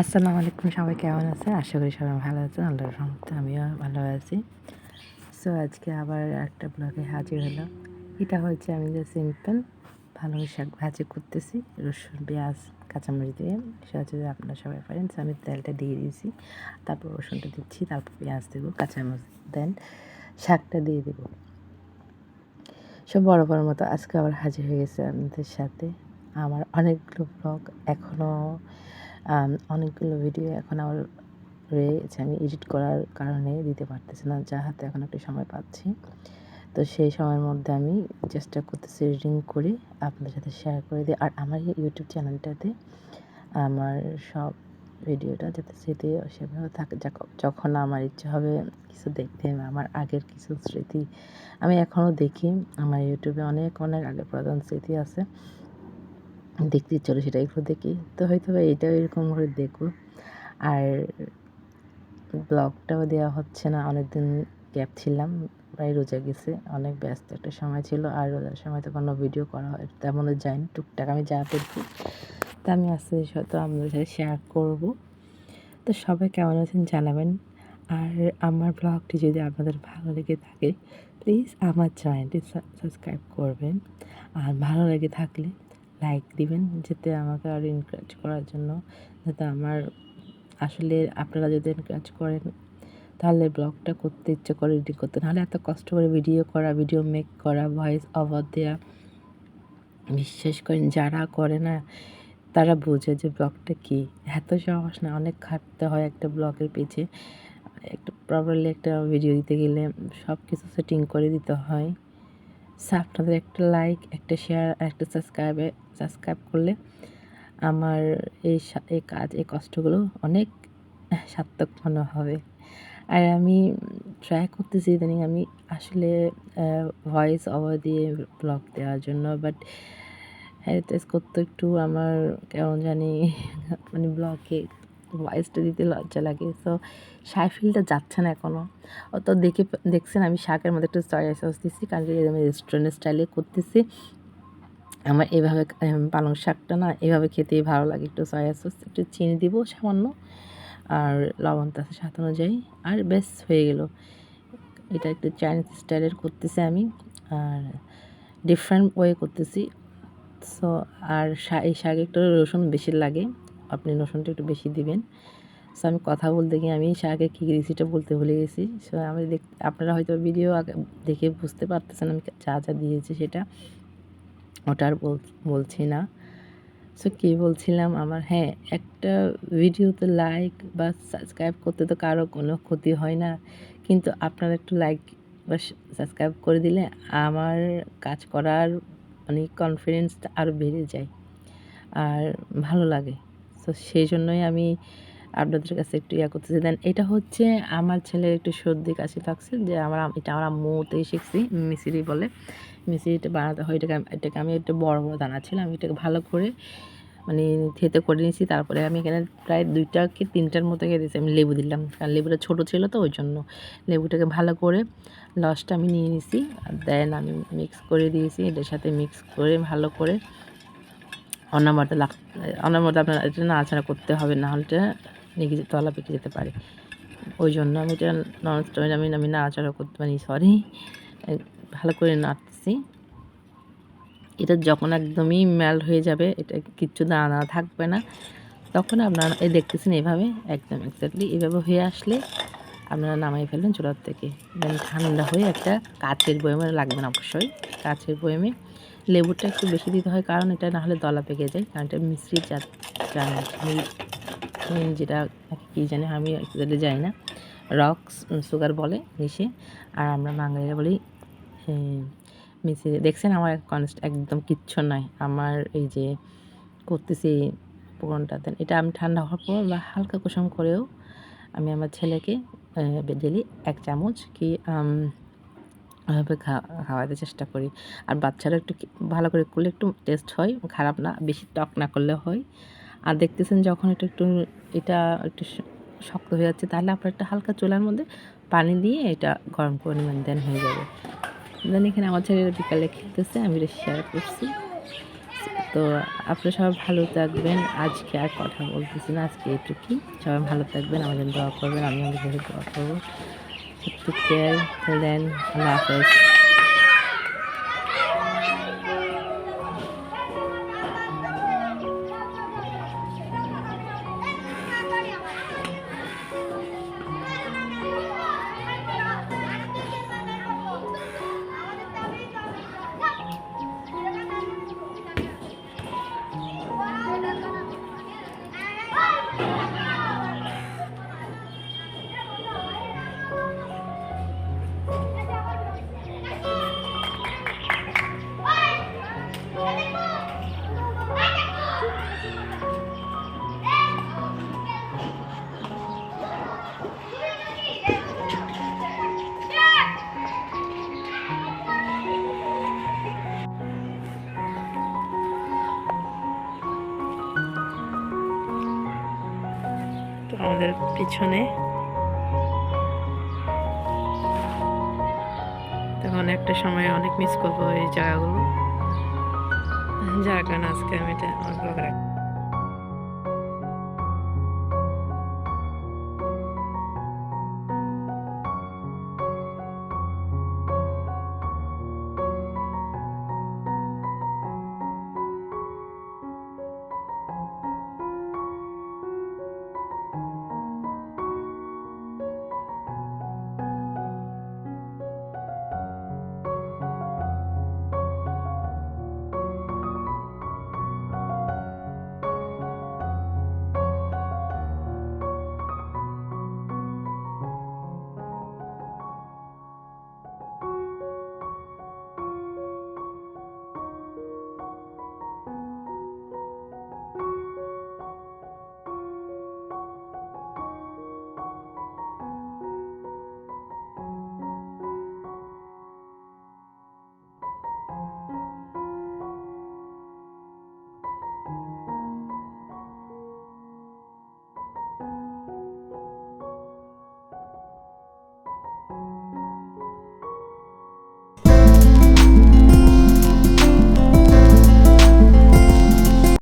আসসালামু আলাইকুম, সবাই কেমন আছে আশা করি সবাই ভালো আছেন। আল্লাহর রহমতে আমিও ভালো আছি। সো আজকে আবার একটা ব্লগে হাজির হলাম। এটা হচ্ছে আমি যে সিম্পল ভালো শাক ভাজি করতেছি। রসুন, পেঁয়াজ, কাঁচামরিচ দিয়ে। সেটা যে আপনারা সবাই পারেন। আমি তেলটা দিয়ে দিয়েছি। তারপর রসুনটা দিচ্ছি, তারপর পেঁয়াজ দেবো, কাঁচামরিচ দেন শাকটা দিয়ে দেবো। সব বড় বড় মতো আজকে আবার হাজির হয়ে গেছে আপনাদের সাথে। আমার অনেকগুলো ব্লগ এখনও অনেকগুলো ভিডিও এখন আমার রয়েছে। আমি এডিট করার কারণে দিতে পারতেছি না, যা হাতে এখন একটু সময় পাচ্ছি। তো সেই সময়ের মধ্যে আমি চেষ্টা করতেছি এডিটিং করে আপনাদের সাথে শেয়ার করে দিই আর আমার ইউটিউব চ্যানেলটাতে আমার সব ভিডিওটা যাতে স্মৃতি সেভাবে থাকে যখ- যখন আমার ইচ্ছে হবে কিছু দেখতে আমার আগের কিছু স্মৃতি আমি এখনও দেখি। আমার ইউটিউবে অনেক অনেক আগের প্রধান স্মৃতি আছে। দেখতে চলো সেটা একটু দেখি। তো হয়তো বা এটাও এরকম করে দেখব। আর ব্লগটাও দেওয়া হচ্ছে না অনেক দিন গ্যাপ ছিলাম, প্রায় রোজা গেছে, অনেক ব্যস্ত একটা সময় ছিল, আর রোজার সময় তো কোনো ভিডিও করা হয়, তেমনও যায়নি, টুকটাক আমি যা পেরেছি তা আমি আস্তে হয়তো আপনাদের সাথে শেয়ার করব। তো সবাই কেমন আছেন জানাবেন, আর আমার ব্লগটি যদি আপনাদের ভালো লেগে থাকে প্লিজ আমার চ্যানেলটি সাবস্ক্রাইব করবেন, আর ভালো লেগে থাকলে লাইক দিবেন যাতে আমাকে আরও এনকারেজ করার জন্য, যাতে আমার আসলে আপনারা যদি এনকারেজ করেন, তাহলে ব্লগটা করতে ইচ্ছে করে এডিট করতে। নাহলে এত কষ্ট করে ভিডিও করা ভিডিও মেক করা ভয়েস ওভার দেওয়া বিশ্বাস করেন যারা করে না, তারা বোঝে যে ব্লগটা কী। এত সহজ না, অনেক খাটতে হয় একটা ব্লগের পিছে একটা প্রপারলি একটা ভিডিও দিতে গেলে সব কিছু সেটিং করে দিতে হয়। আপনাদের একটা লাইক একটা শেয়ার একটা সাবস্ক্রাইবে সাবস্ক্রাইব করলে আমার এই এই কাজ, এই কষ্টগুলো অনেক সার্থক মনে হবে। আর আমি ট্রাই করতেছি ইদানিং আমি আসলে ভয়েস ওভার দিয়ে ব্লগ দেওয়ার জন্য বাট হ্যারিটেজ করতে একটু আমার কেমন জানি মানে ব্লগে ভয়েসটা দিতে লজ্জা লাগে। সো সাইফিলটা যাচ্ছে না এখনও অত দেখে দেখছেন আমি শাকের মধ্যে একটু সয়া সস দিচ্ছি কারণ আমি রেস্টুরেন্ট স্টাইলে করতেছি। আমার এভাবে পালং শাকটা না এভাবে খেতেই ভালো লাগে একটু সয়া সস একটু চিনি দিব সামান্য, আর লবণ তাতে স্বাদ অনুযায়ী। আর বেশ হয়ে গেল। এটা একটু চাইনিজ স্টাইলের করতেছি আমি, আর ডিফারেন্ট ওয়ে করতেছি। সো আর এই শাক একটু রসুন বেশি লাগে। আপনি রসুনটা একটু বেশি দিবেন। সো আমি কথা বলতে গিয়ে আমি শাকে কী রেসিপিটা বলতে ভুলে গেছি। সো আমি দেখ, আপনারা হয়তো ভিডিও আগে দেখে বুঝতে পারতেছেন আমি যা যা দিয়েছি সেটা। ওটা আর বল- বলছি না। সো কী বলছিলাম আমার? হ্যাঁ একটা ভিডিওতে লাইক বা সাবস্ক্রাইব করতে তো কারও কোনো ক্ষতি হয় না। কিন্তু আপনারা একটু লাইক বা সাবস্ক্রাইব করে দিলে আমার কাজ করার মানে কনফিডেন্সটা আরও বেড়ে যায়। আর ভালো লাগে। তো সেই জন্যই আমি আপনাদের কাছে একটু ইয়া করতেছি। দেন এটা হচ্ছে আমার ছেলের একটু সর্দি কাশি লাগছে যে আমার এটা আমার আম্মুতেই শিখছি, মিসিরি বলে। মিসিরিটা বানাতে হয়, এটাকে এটাকে আমি একটু বড় বড় দানা ছিল, আমি এটাকে ভালো করে মানে থেতে করে নিয়েছি, তারপরে আমি এখানে প্রায় দুইটা কি তিনটার মতো খেয়ে দিয়েছি, আমি লেবু দিলাম, কারণ লেবুটা ছোটো ছিল তো, ওই জন্য লেবুটাকে ভালো করে লসটা আমি নিয়ে নিয়েছি দেন আমি মিক্স করে দিয়েছি, এটার সাথে মিক্স করে ভালো করে অনামতে লাগ অনামতে আপনার এটা নাড়াচাড়া করতে হবে, না হলে যেতে তলা পেকে যেতে পারে। ওই জন্য আমি এটা নন স্টপে আমি আমি নাড়াচাড়া করতে পারি সরি ভালো করে নাড়তেছি। এটা যখন একদমই মেল্ট হয়ে যাবে, এটা কিচ্ছু দানা থাকবে না। তখন আপনারা এই দেখতেছেন এভাবে, একদম এক্স্যাক্টলি এভাবে হয়ে আসলে আপনারা নামাই ফেলবেন চুলার থেকে। ঠান্ডা হয়ে একটা কাচের বয়মে লাগবে না অবশ্যই, কাচের বয়মে। লেবুটা একটু বেশি দিতে হয়, কারণ এটা না হলে দলা পেকে যায়। কারণ এটা মিশ্রিত জাত যেটা কী জানি, আমি এক্সাক্টলি যাই না। রক সুগার বলে মিশে, আর আমরা বাঙালিরা বলি মিশিয়ে দেখছেন আমার কনস্ট একদম কিচ্ছু নয় আমার এই যে করতেছি পুরনটাতে এটা আমি ঠান্ডা হওয়ার পর বা হালকা কুসুম করেও আমি আমার ছেলেকে ডেলি এক চামচ কি খা- খাওয়াতে চেষ্টা করি। আর বাচ্চারা একটু ভালো করে করলে একটু টেস্ট হয়, খারাপ না, বেশি টক না করলে হয়। আর দেখতেছেন যখন এটা একটু এটা একটু শক্ত হয়ে যাচ্ছে, তাহলে আপনার একটা হালকা চুলার মধ্যে পানি দিয়ে এটা গরম করে নেবেন দেন হয়ে যাবে। দেন এখানে আমার ছেলেরা বিকালে খেলতেছে, আমি এটা শেয়ার করছি। তো আপনারা সবাই ভালো থাকবেন, আজকে আর কথা বলতেছি না, আজকে এটুকুই। সবাই ভালো থাকবেন, আমাদের দোয়া করবেন, আমি আমাদের দোয়া করব। একটু কেয়ার দেন আল্লাহ আমাদের পিছনে। তখন একটা সময় অনেক মিস করব এই জায়গাগুলো। যার কারণে আজকে আমি এটা ব্লগ রাখি